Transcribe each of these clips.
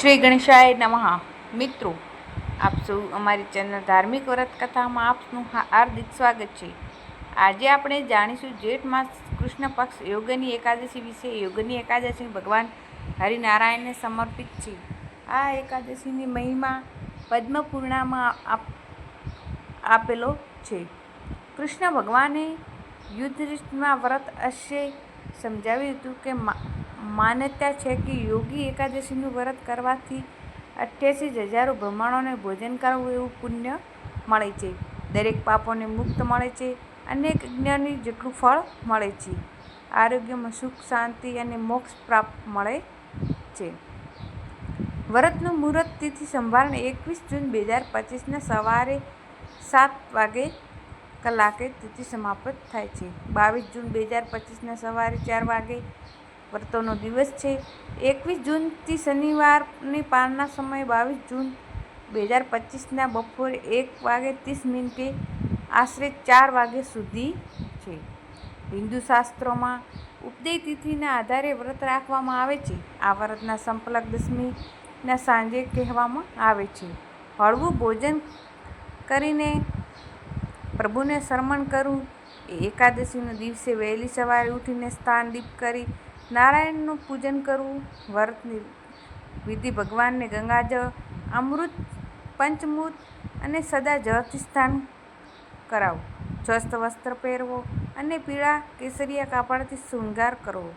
શ્રી ગણેશાય નમઃ. મિત્રો, આપ સૌ અમારી ચેનલ ધાર્મિક વ્રત કથામાં આપનું હાર્દિક સ્વાગત છે. આજે આપણે જાણીશું જેઠ માસ કૃષ્ણ પક્ષ યોગની એકાદશી વિશે. યોગની એકાદશી ભગવાન હરિનારાયણને સમર્પિત છે. આ એકાદશીની મહિમા પદ્મપૂર્ણામાં આપેલો છે. કૃષ્ણ ભગવાને યુદ્ધમાં વ્રત અશ્ય સમજાવ્યું હતું કે માન્યતા છે કે યોગી એકાદશીનું વ્રત કરવાથી અઠ્યાસી હજારો બ્રહ્માંડોને ભોજન કરવું એવું પુણ્ય મળે છે. દરેક પાપોને મુક્ત મળે છે. અનેક જ્ઞાની જેટલું ફળ મળે છે. આરોગ્યમાં સુખ, શાંતિ અને મોક્ષ પ્રાપ્ત મળે છે. વ્રતનું મુહૂર્ત તિથિ સંભાળને એકવીસ જૂન બે હજાર પચીસના સવારે સાત વાગે કલાકે તિથિ સમાપ્ત થાય છે. બાવીસ જૂન બે હજાર પચીસના સવારે ચાર વાગે વ્રતોનો દિવસ છે. એકવીસ જૂનથી શનિવારની પારના સમયે બાવીસ જૂન બે હજાર પચીસના બપોરે એક વાગે ત્રીસ મિનિટે આશરે ચાર વાગે સુધી છે. હિન્દુ શાસ્ત્રોમાં ઉપદય તિથિના આધારે વ્રત રાખવામાં આવે છે. આ વ્રતના સંપલક દશમીના સાંજે કહેવામાં આવે છે. હળવું ભોજન કરીને પ્રભુને શરમણ કરવું એ એકાદશીના દિવસે વહેલી સવારે ઉઠીને સ્નાન દીપ કરી નારાયણનું પૂજન કરવું, વ્રતની વિધિ ભગવાનને ગંગાજળ અમૃત પંચમૃત અને સદા જળથી સ્થાન કરાવવું સ્વસ્થ વસ્ત્ર પહેરવો અને પીળા કેસરિયા કાપડથી શૃંગાર કરવો.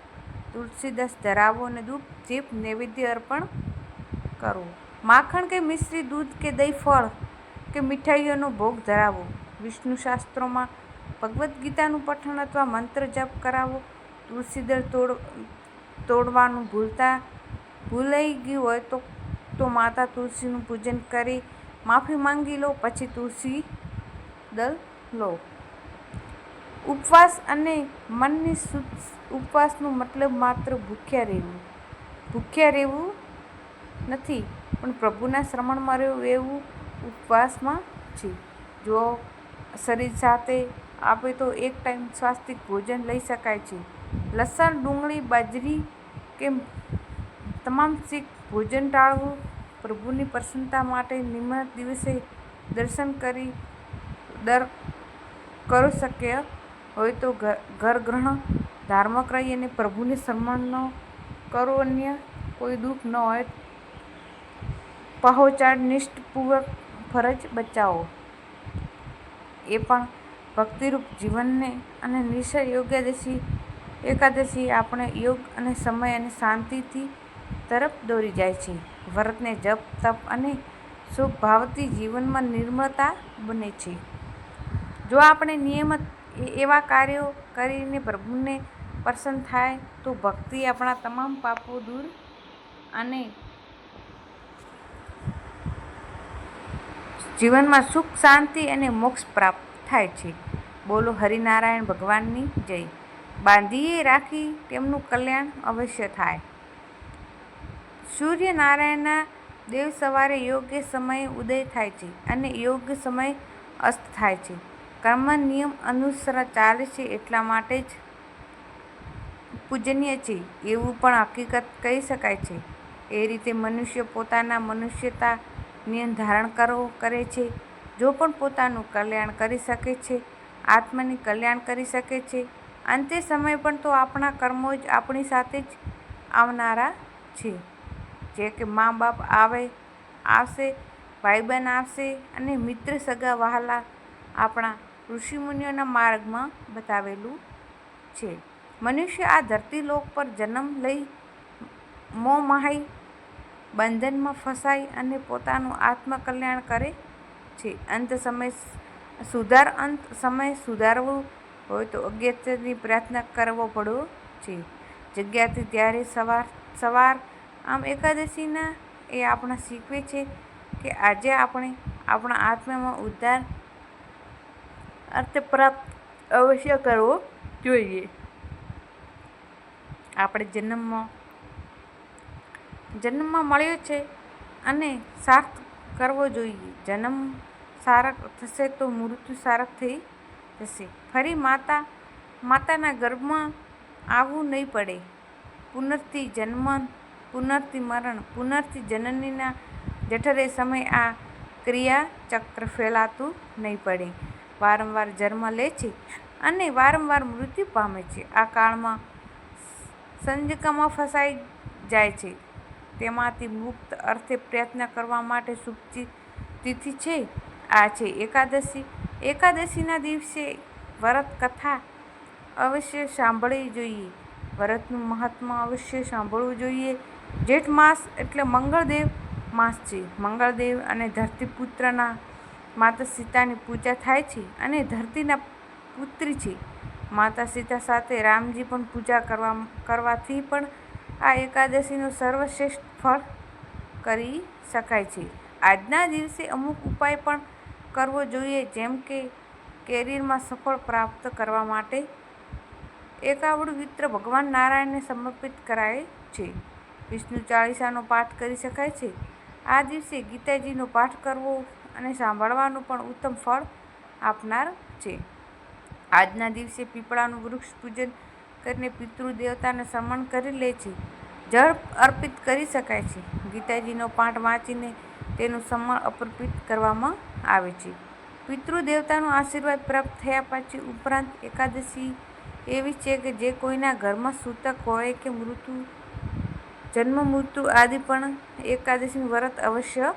તુલસીદસ ધરાવો અને દૂધ જીપ નૈવેદ્ય અર્પણ કરવો. માખણ કે મિશ્રી દૂધ કે દહીં ફળ કે મીઠાઈઓનો ભોગ ધરાવો. વિષ્ણુ શાસ્ત્રોમાં ભગવદ્ ગીતાનું પઠન અથવા મંત્ર જપ કરાવો. તુલસી દળ તોડ, તોડવાનું ભૂલતા ભૂલાઈ ગયું હોય તો તો માતા તુલસીનું પૂજન કરી માફી માંગી લો, પછી તુલસી દળ લો. ઉપવાસ અને મનની ઉપવાસનું મતલબ માત્ર ભૂખ્યા રહેવું. ભૂખ્યા રહેવું નથી, પણ પ્રભુના શ્રમણમાં રહેવું એવું ઉપવાસમાં છે. જો શરીર સાથે આપે તો એક ટાઈમ સ્વાસ્તિક ભોજન લઈ શકાય છે. લસણ, ડુંગળી, બાજરી કે તમામ શીખ ભોજન ટાળવું, પ્રભુની પ્રસન્નતા માટે નિમણત દિવસે દર્શન કરી દર કરો શક્ય હોય તો ઘર ગ્રહણ, ધાર્મિક રહી અને પ્રભુને સન્માન ન કરો અન્ય કોઈ દુઃખ ન હોય. પહોંચાડ નિષ્ઠપૂર્વક ફરજ બચાવો એ પણ ભક્તિરૂપ જીવનને અને નિશ્ચય યોગાદશી એકાદશી આપણે યોગ અને સમય અને શાંતિથી તરફ દોરી જાય છે. વ્રતને જપ, તપ અને સુખ ભાવથી જીવનમાં નિર્મળતા બને છે. જો આપણે નિયમિત એવા કાર્યો કરીને પ્રભુને પ્રસન્ન થાય, તો ભક્તિ આપણા તમામ પાપો દૂર અને જીવનમાં સુખ, શાંતિ અને મોક્ષ પ્રાપ્ત થાય છે. બોલો હરિનારાયણ ભગવાનની જય. બાંધીએ રાખી તેમનું કલ્યાણ અવશ્ય થાય. સૂર્યનારાયણના દેવ સવારે યોગ્ય સમયે ઉદય થાય છે અને યોગ્ય સમયે અસ્ત થાય છે. કર્મ નિયમ અનુસાર ચાલે છે એટલા માટે જ પૂજનીય છે, એવું પણ હકીકત કહી શકાય છે. એ રીતે મનુષ્ય પોતાના મનુષ્યતા નિયમ ધારણ કરવો કરે છે. જો પણ પોતાનું કલ્યાણ કરી શકે છે, આત્માની કલ્યાણ કરી શકે છે, અંતે સમય પણ તો આપણા કર્મો જ આપણી સાથે જ આવનારા છે. જે કે મા બાપ આવે, આવશે ભાઈબંધ આવશે અને મિત્ર સગા વહાલા આપણા ઋષિમુનિઓના માર્ગમાં બતાવેલું છે. મનુષ્ય આ ધરતી લોક પર જન્મ લઈ મોં મહાઈ બંધનમાં ફસાય અને પોતાનું આત્મકલ્યાણ કરે છે અંત સમય સુધાર, અંત સમય સુધારવું હોય તો અગત્યની પ્રાર્થના કરવો પડવો છે. જગ્યાથી ત્યારે સવાર સવાર આમ એકાદશીના એ આપણા શીખવે છે કે આજે આપણે આપણા આત્મામાં ઉદ્ધાર અર્થ પ્રાપ્ત અવશ્ય કરવો જોઈએ. આપણે જન્મમાં જન્મમાં મળ્યો છે અને સાર્થ કરવો જોઈએ. જન્મ સારક થશે તો મૃત્યુ સારક થઈ જશે. ફરી માતા, માતાના ગર્ભમાં આવવું નહીં પડે. પુનર્થી જન્મ, પુનર્થી મરણ, પુનર્થી જનનીના જઠરે સમય આ ક્રિયાચક્ર ફેલાતું નહીં પડે. વારંવાર જન્મ લે છે અને વારંવાર મૃત્યુ પામે છે. આ કાળમાં સંજકમાં ફસાઈ જાય છે. તેમાંથી મુક્ત અર્થે પ્રયત્ન કરવા માટે શુભ તિથિ છે. આ છે એકાદશી. એકાદશીના દિવસે વ્રત કથા અવશ્ય સાંભળવી જોઈએ. વ્રતનું મહાત્મા અવશ્ય સાંભળવું જોઈએ. જેઠ માસ એટલે મંગળદેવ માસ છે. મંગળદેવ અને ધરતીપુત્રના માતા સીતાની પૂજા થાય છે અને ધરતીના પુત્રી છે. માતા સીતા સાથે રામજી પણ પૂજા કરવા, કરવાથી પણ આ એકાદશીનું સર્વશ્રેષ્ઠ ફળ કરી શકાય છે. આજના દિવસે અમુક ઉપાય પણ કરવો જોઈએ, જેમ કે કેરિયરમાં સફળ પ્રાપ્ત કરવા માટે એકાવડ વિત્ર ભગવાન નારાયણને સમર્પિત કરાય છે. વિષ્ણુ ચાલીસાનો પાઠ કરી શકાય છે. આ દિવસે ગીતાજીનો પાઠ કરવો અને સાંભળવાનું પણ ઉત્તમ ફળ આપનાર છે. આજના દિવસે પીપળાનું વૃક્ષ પૂજન કરીને પિતૃ દેવતાને સન્માન કરી લે છે. જળ અર્પિત કરી શકાય છે. ગીતાજીનો પાઠ વાંચીને તેનું સમણ અર્પિત કરવામાં આવે છે. પિતૃદેવતાનો આશીર્વાદ પ્રાપ્ત થયા પછી ઉપરાંત એકાદશી એવી છે કે જે કોઈના ઘરમાં સૂતક હોય કે મૃત્યુ, જન્મ, મૃત્યુ આદિ પણ એકાદશીનું વ્રત અવશ્ય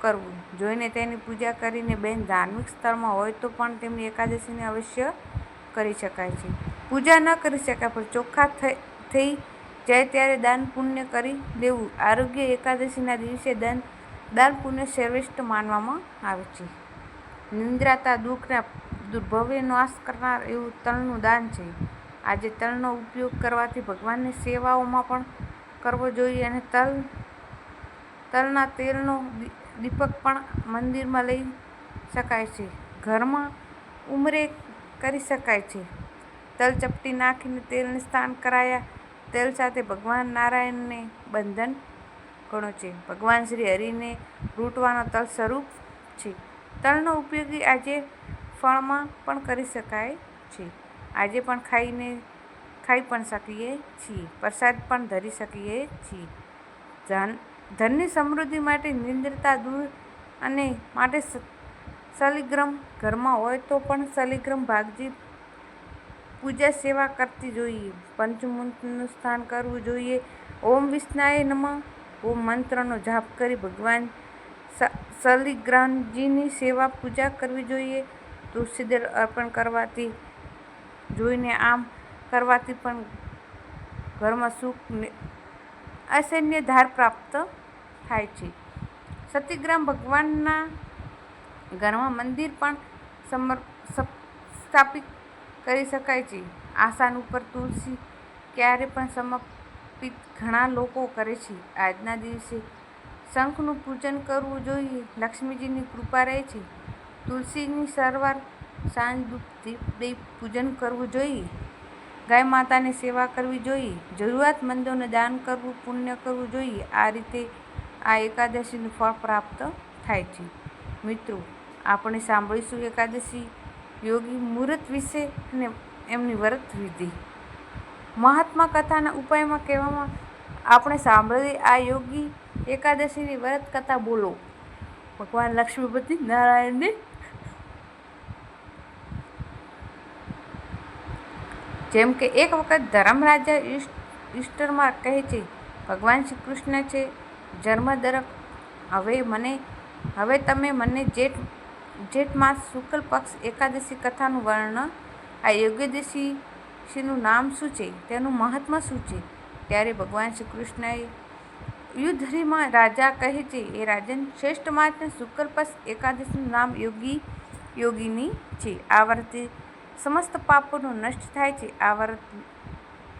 કરવું. જોઈને તેની પૂજા કરીને બેન ધાર્મિક સ્થળમાં હોય તો પણ તેમની એકાદશીને અવશ્ય કરી શકાય છે. પૂજા ન કરી શકાય પણ ચોખ્ખા થઈ જાય ત્યારે દાન પુણ્ય કરી દેવું. આરોગ્ય એકાદશીના દિવસે દાન દાન પુણ્ય શ્રેષ્ઠ માનવામાં આવે છે. નિંદ્રાતા દુઃખના દુર્ભવ્ય નાશ કરનાર એવું તલનું દાન છે. આજે તલનો ઉપયોગ કરવાથી ભગવાનની સેવાઓમાં પણ કરવો જોઈએ અને તલ, તલના તેલનો દીપક પણ મંદિરમાં લઈ શકાય છે. ઘરમાં ઉમરે કરી શકાય છે. તલ ચપટી નાખીને તેલને સ્નાન કરાયા, તેલ સાથે ભગવાન નારાયણને બંધન ગણો છે. ભગવાન શ્રી હરિને રૂંટવાનો તલ સ્વરૂપ છે. તલનો ઉપયોગી આજે ફળમાં પણ કરી શકાય છે. આજે પણ ખાઈને ખાઈ પણ શકીએ છીએ. પ્રસાદ પણ ધરી શકીએ છીએ. ધન, ધનની સમૃદ્ધિ માટે નિંદ્રતા દૂર અને માટે સલિગ્રમ ઘરમાં હોય તો પણ સલિગ્રમ ભાગજી પૂજા સેવા કરતી જોઈએ. પંચમૂર્તિનું સ્થાન કરવું જોઈએ. ઓમ વિષ્ણાય નમ. ઓમ મંત્રનો જાપ કરી ભગવાન સલિગ્રામજીની સેવા પૂજા કરવી જોઈએ. તુલસીદળ અર્પણ કરવાથી, જોઈને આમ કરવાથી પણ ઘરમાં સુખ અસૈન્ય ધાર પ્રાપ્ત થાય છે. સતીગ્રામ ભગવાનના ઘરમાં મંદિર પણ સમર સ્થાપિત કરી શકાય છે. આસાન ઉપર તુલસી ક્યારે પણ સમર્પિત ઘણા લોકો કરે છે. આજના દિવસે શંખનું પૂજન કરવું જોઈએ. લક્ષ્મીજીની કૃપા રહે છે. તુલસીની સારવાર, સાંજ દીપ પૂજન કરવું જોઈએ. ગાય માતાની સેવા કરવી જોઈએ. જરૂરિયાતમંદોને દાન કરવું, પુણ્ય કરવું જોઈએ. આ રીતે આ એકાદશીનું ફળ પ્રાપ્ત થાય છે. મિત્રો, આપણે સાંભળીશું એકાદશી યોગી મુહૂર્ત વિશે અને એમની વ્રત વિધિ. મહાત્મા કથાના ઉપાયમાં કહેવામાં આપણે સાંભળેલી આ યોગી એકાદશીની વ્રત કથા બોલો. ભગવાન લક્ષ્મીપતિ નારાયણને જેમ કે એક વખત ધર્મરાજા ઈસ્ટરમાં કહે છે, ભગવાન શ્રી કૃષ્ણ છે જન્મદરક હવે મને, હવે તમે મને જેઠ જેઠ માસ શુક્લ પક્ષ એકાદશી કથાનું વર્ણન આ યોગ્યદશીનું નામ શું છે તેનું મહત્ત્વ શું છે ત્યારે ભગવાન શ્રી કૃષ્ણએ યુદ્ધરીમાં રાજા કહે છે, એ રાજન શ્રેષ્ઠ માત્ર શુક્રપસ એકાદશીનું નામ યોગી, યોગીની છે. આ વ્રતે સમસ્ત પાપોનું નષ્ટ થાય છે. આ વ્રત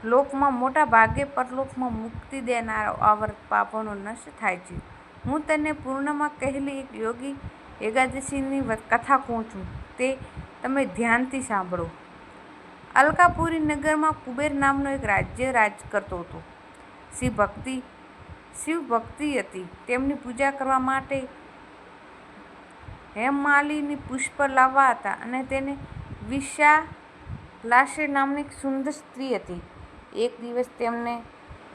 લોકમાં મોટા ભાગે પરલોકમાં મુક્તિ દેનારો આ વ્રત પાપોનો નષ્ટ થાય છે. હું તને પૂર્ણમાં કહેલી એક યોગી એકાદશીની કથા કહું છું. તે તમે ધ્યાનથી સાંભળો. અલકાપુરી નગરમાં કુબેર નામનો એક રાજ્ય રાજ કરતો હતો. શિવ ભક્તિ શિવ ભક્તિ હતી. તેમની પૂજા કરવા માટે હેમમાલીની પુષ્પ લાવવા હતા અને તેને વિશા લાશે નામની સુંદર સ્ત્રી હતી. એક દિવસ તેમને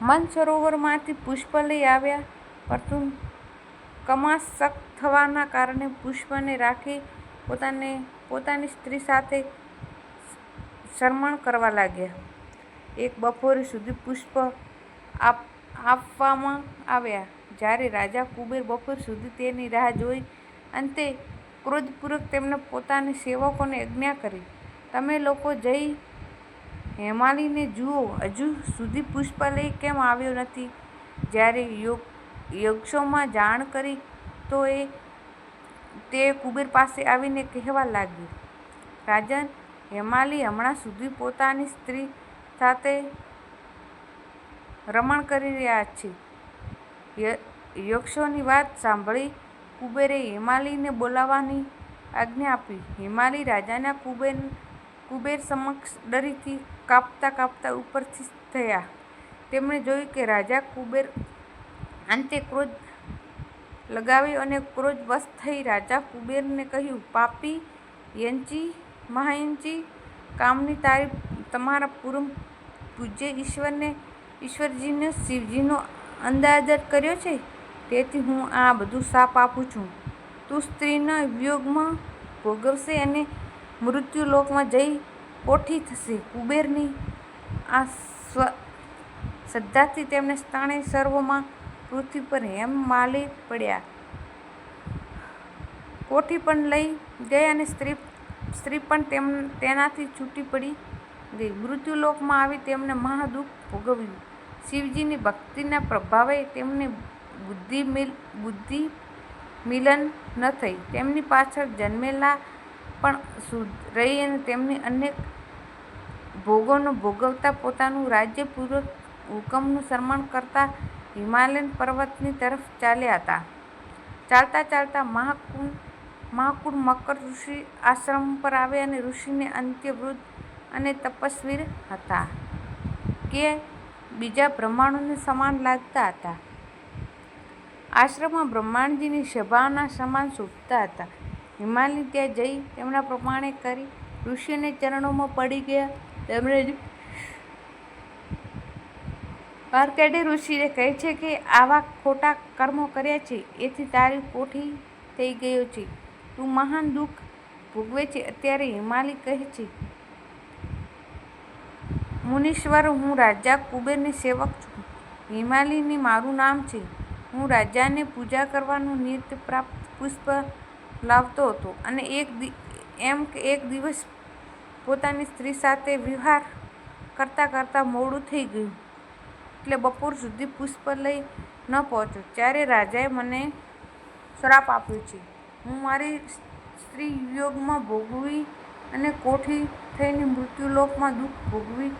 મન સરોવરમાંથી પુષ્પ લઈ આવ્યા. પરંતુ કમાશક થવાના કારણે પુષ્પને રાખી પોતાને, પોતાની સ્ત્રી સાથે શરમણ કરવા લાગ્યા. એક બપોર સુધી પુષ્પ આપ, આપવામાં આવ્યા. જ્યારે રાજા કુબેર બપોર સુધી તેની રાહ જોઈ, અંતે ક્રોધપૂર્વક તેમણે પોતાના સેવકોને આજ્ઞા કરી, તમે લોકો જઈ હેમાલીને જુઓ, હજુ સુધી પુષ્પ લઈ કેમ આવ્યો નથી જ્યારે યોગ, યક્ષોમાં જાણ કરી, તો એ, તે કુબેર પાસે આવીને કહેવા લાગ્યું, રાજન હેમાલી હમણાં સુધી પોતાની સ્ત્રી સાથે રમણ કરી રહ્યા છે. યક્ષોની વાત સાંભળી કુબેરે હેમાલીને બોલાવવાની આજ્ઞા આપી. હેમાલી રાજાના કુબેર કુબેર સમક્ષ ડરીથી કાપતા કાપતા ઉપરથી થયા. તેમણે જોયું કે રાજા કુબેર અંતે ક્રોધ લગાવ્યો અને ક્રોધવશ થઈ રાજા કુબેરને કહ્યું, પાપી યંચી મહાયંચી કામની તારીફ તમારા પૂર્વ પૂજ્ય ઈશ્વરને, ઈશ્વરજીને શિવજીનો અંદાજ કર્યો છે? તેથી હું આ બધું શાપ આપું છું. તું સ્ત્રીના વિયોગમાં ભોગવશે અને મૃત્યુલોકમાં જઈ કોઠી થશે. કુબેરની આ સ્વ શ્રદ્ધાથી તેમને સ્તણે સર્વમાં પૃથ્વી પર હેમ માલી પડ્યા. કોઠી પણ લઈ ગયા અને સ્ત્રી સ્ત્રી પણ તેમ, તેનાથી છૂટી પડી ગઈ. મૃત્યુલોકમાં આવી તેમને મહાદુઃખ ભોગવ્યું. શિવજીની ભક્તિના પ્રભાવે તેમને બુદ્ધિ મિલ, બુદ્ધિ મિલન ન થઈ. તેમની પાછળ જન્મેલા પણ રહી અને તેમની અનેક ભોગોનો ભોગવતા પોતાનું રાજ્ય પૂર્વક હુકમનું સન્માન કરતા હિમાલયન પર્વતની તરફ ચાલ્યા હતા. ચાલતા ચાલતા મહાકુંડ મહાકુંડ મકર ઋષિ આશ્રમ પર આવે અને ઋષિને અંત્ય વૃદ્ધ અને તપસ્વીર હતા કે બીજા બ્રહ્માંડોને સમાન લાગતા હતા. આશ્રમમાં બ્રહ્માંડજીની સભાના સમાન શોભતા હતા. હિમાલય ત્યાં જઈ તેમના પ્રમાણે કરી ઋષિને ચરણોમાં પડી ગયા. તેમણે માર્કેડે ઋષિએ કહે છે કે આવા ખોટા કર્મો કર્યા છે, એથી તારી કોઠી થઈ ગયો છે. તું મહાન દુઃખ ભોગવે છે અત્યારે હિમાલી કહે છે, મુનીશ્વર, હું રાજા કુબેરની સેવક છું. હિમાલીની મારું નામ છે. હું રાજાને પૂજા કરવાનું નિત્ય પ્રાપ્ત પુષ્પ લાવતો હતો અને એક એમ કે એક દિવસ પોતાની સ્ત્રી સાથે વિહાર કરતાં કરતાં મોડું થઈ ગયું. એટલે બપોર સુધી પુષ્પ લઈ ન પહોંચ્યો. ત્યારે રાજાએ મને શ્રાપ આપ્યો છે. હું મારી સ્ત્રી વિયોગમાં ભોગવી અને કોઠી થઈને મૃત્યુલોકમાં દુઃખ ભોગવી,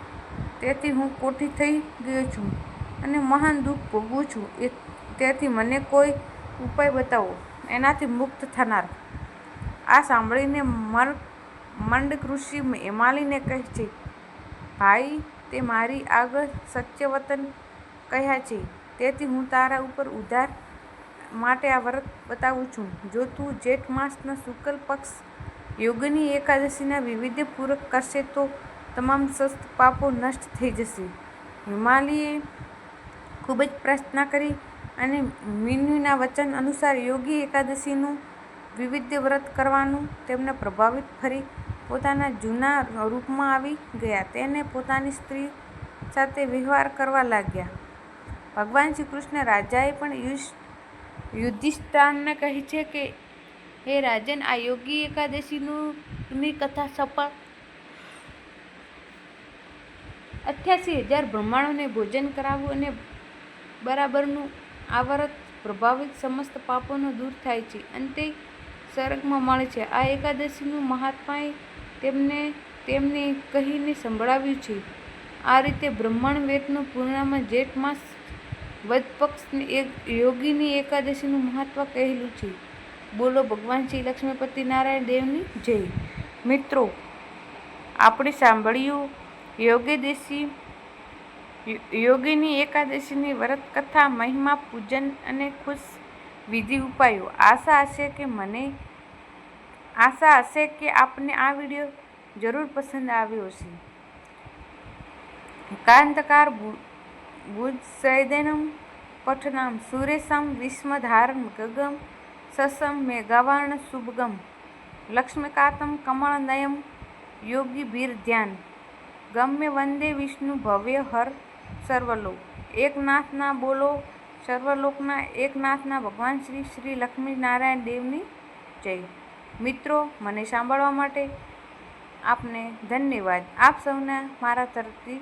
તેથી હું કોઠી થઈ ગયો છું અને મહાન દુઃખ ભોગવું છું. એ તેથી મને કોઈ ઉપાય બતાવો? એનાથી મુક્ત થનાર. આ સાંભળીને મર મંડ ઋષિ હેમાલીને કહે છે, ભાઈ, તે મારી આગળ સત્યવતન કહ્યા છે. તેથી હું તારા ઉપર ઉદ્ધાર માટે આ વ્રત બતાવું છું. જો તું જેઠ માસના શુક્લ પક્ષ યોગની એકાદશીના વિવિધ પૂરક કરશે તો તમામ સસ્ત પાપો નષ્ટ થઈ જશે. હિમાલયે ખૂબ જ પ્રાર્થના કરી અને મિન્યુના વચન અનુસાર યોગી એકાદશીનું વિવિધ વ્રત કરવાનું તેમને પ્રભાવિત ફરી પોતાના જૂના રૂપમાં આવી ગયા. તેને પોતાની સ્ત્રી સાથે વ્યવહાર કરવા લાગ્યા. ભગવાન શ્રી કૃષ્ણ રાજાએ પણ યુધિષ્ઠારને કહે છે કે, હે રાજન, આ યોગી એકાદશીનું કથા સફળ અઠ્યાસી હજાર બ્રહ્માંડોને ભોજન કરાવવું અને બરાબરનું આવરત પ્રભાવિત સમસ્ત પાપોનો દૂર થાય છે. અંતે સ્વર્ગમાં મળે છે, આ એકાદશીનું મહાત્માએ તેમને તેમને કહીને સંભળાવ્યું છે. આ રીતે બ્રહ્માંડ વેદનું પૂર્ણમાં જેઠ માસ વધ પક્ષની એક યોગીની એકાદશીનું મહત્વ કહેલું છે. બોલો ભગવાન શ્રી લક્ષ્મીપતિ નારાયણ દેવની જય. મિત્રો, આપણે સાંભળ્યું યોગેદેશી યોગીની એકાદશીની વ્રત કથા મહિમા, પૂજન અને ખુશ વિધિ ઉપાયો. આશા હશે કે મને, આશા હશે કે આપને આ વીડિયો જરૂર પસંદ આવ્યો હશે. કાંતકાર ભુજસૈદનમ પઠનામ સુરેશમ વિસ્મધારમ ગગમ સસમ મેઘાવર્ણ શુભગમ લક્ષ્મીકાતમ કમળનયમ યોગીભીર ધ્યાન ગમ્ય વંદે વિષ્ણુ ભવ્ય હર સર્વલોક એકનાથના બોલો સર્વલોકના એકનાથના ભગવાન શ્રી શ્રી લક્ષ્મીનારાયણ દેવની જય। મિત્રો, મને સાંભળવા માટે આપને ધન્યવાદ। આપ સૌને મારા તરફથી